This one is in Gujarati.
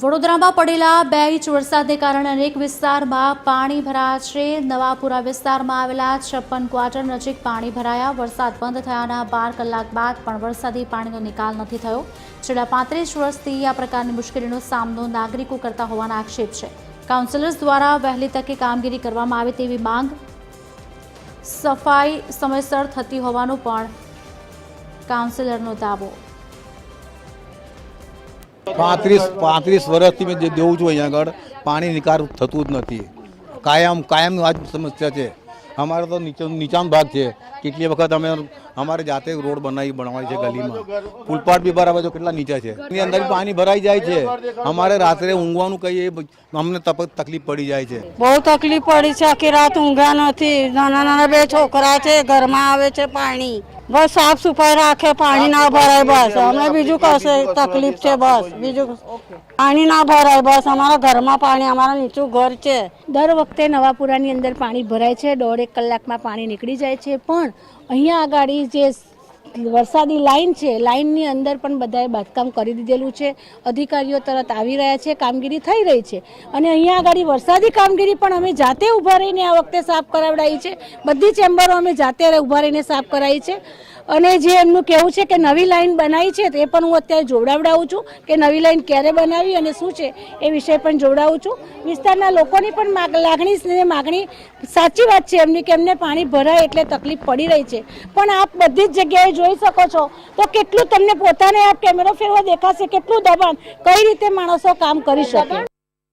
વડોદરામાં પડેલા બે ઇંચ વરસાદને કારણે અનેક વિસ્તારમાં પાણી ભરાયા છે નવાપુરા વિસ્તારમાં આવેલા છપ્પન ક્વાર્ટર નજીક પાણી ભરાયા. વરસાદ બંધ થયાના બાર કલાક બાદ પણ વરસાદી પાણીનો નિકાલ નથી થયો. છેલ્લા પાંત્રીસ વર્ષથી આ પ્રકારની મુશ્કેલીનો સામનો નાગરિકો કરતા હોવાના આક્ષેપ છે. કાઉન્સિલર્સ દ્વારા વહેલી તકે કામગીરી કરવામાં આવે તેવી માંગ સફાઈ સમયસર થતી હોવાનો પણ કાઉન્સિલરનો દાવો. પાંત્રીસ પાંત્રીસ વર્ષથી મેં જે દેવું છું અહીંયા આગળ, પાણી નિકાલ થતું જ નથી. કાયમ કાયમ આ સમસ્યા છે. અમારે તો નીચે નીચાનો ભાગ છે. કેટલી વખત અમે અમારે જાતે રોડ બનાવી બનાવી છે ગલીમાં. ફૂલપાટ બી બરાબર જો કેટલા નીચા છે. એની અંદર પાણી ભરાઈ જાય છે. અમારે રાત્રે ઊંઘવાનું કહીએ, અમને તકલીફ પડી જાય છે. બહુ તકલીફ પડી છે. આખી રાત ઊંઘ્યા નથી. નાના નાના બે છોકરા છે, ઘરમાં આવે છે પાણી. બસ સાફ સફાઈ રાખે પાણી ના ભરાય બસ. અમે બીજું કશે તકલીફ છે બસ બીજું પાણી ના ભરાય બસ અમારા ઘરમાં પાણી અમારા નીચું ઘર છે. દર વખતે નવાપુરાની અંદર પાણી ભરાય છે દોઢેક કલાકમાં પાણી નીકળી જાય છે. પણ અહીંયા આગળ જે વરસાદી લાઇન છે લાઇનની અંદર પણ બધાએ બાંધકામ કરી દીધેલું છે. અધિકારીઓ તરત આવી રહ્યા છે, કામગીરી થઈ રહી છે. અને અહીંયા આગળ વરસાદી કામગીરી પણ અમે જાતે ઊભા રહીને આ વખતે સાફ કરાવડાવી છે. બધી ચેમ્બરો અમે જાતે ઊભા રહીને સાફ કરાવી છે. અને જે એમનું કહેવું છે કે નવી લાઈન બનાવી છે, તે પણ હું અત્યારે જોડાવડાવું છું કે નવી લાઈન ક્યારે બનાવી અને શું છે, એ વિષય પણ જોડાવું છું. વિસ્તારના લોકોની પણ લાગણી માગણી સાચી વાત છે એમની કે એમને પાણી ભરાય એટલે તકલીફ પડી રહી છે. પણ આપ બધી જ જગ્યાએ જોઈ શકો છો. તો કેટલું તમને પોતાને આ કેમેરો ફેરવા દેખાશે, કેટલું દબાણ, કઈ રીતે માણસો કામ કરી શકે?